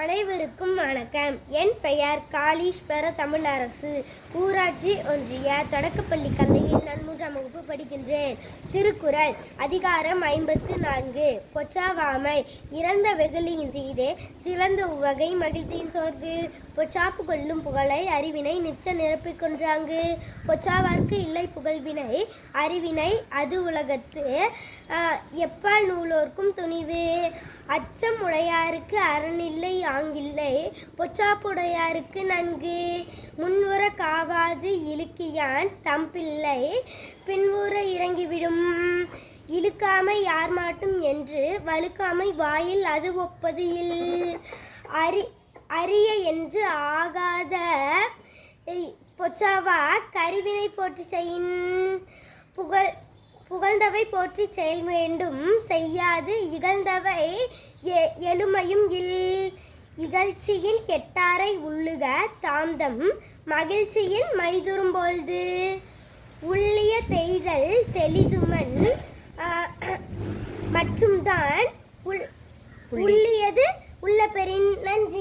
அனைவருக்கும் வணக்கம். என் பெயர் காளீஸ்வர தமிழரசு. ஊராட்சி ஒன்றிய தொடக்கப்பள்ளி கல்லையில் நான் படிக்கின்றேன். திருக்குறள் அதிகாரம் ஐம்பத்து நான்கு. பொச்சாவாமை இறந்த வெகுளியின்றீதே சிறந்த உவகை மகிழ்ச்சியின் சோர்வு. பொச்சாப்பு கொள்ளும் புகழை அறிவினை நிச்ச நிரப்பிக்கொன்றாங்கு பொச்சாவார்க்கு இல்லை புகழ்வினை அறிவினை அது உலகத்து ஆஹ், எப்பால் நூலோர்க்கும் துணிவு. அச்சம் உடையாருக்கு அறனில்லை ஆங்கில்லை. பொச்சாப்புடையாருக்கு நன்கு. முன்வுற காவாது இழுக்கியான் தம்பிள்ளை பின்வுற இறங்கிவிடும். இழுக்காமை யார் மாட்டும் என்று வழுக்காமை வாயில் அது ஒப்பது இல். அரி அரிய என்று ஆகாத பொச்சாவா கருவினை போற்றி செய்யின். புகழ் புகழ்ந்தவை போற்றி செயல் வேண்டும். செய்யாது இகழ்ந்தவை எளுமையும் எழுமையும் இல். இகழ்ச்சியில் கெட்டாரை உள்ளுக தாம்தம் மகிழ்ச்சியின் மைதுரும்பொழுது உள்ள தெய்தல் தெளிதுமன் மற்றும் தான் உள்ளியது உள்ள பெறின் நன்றி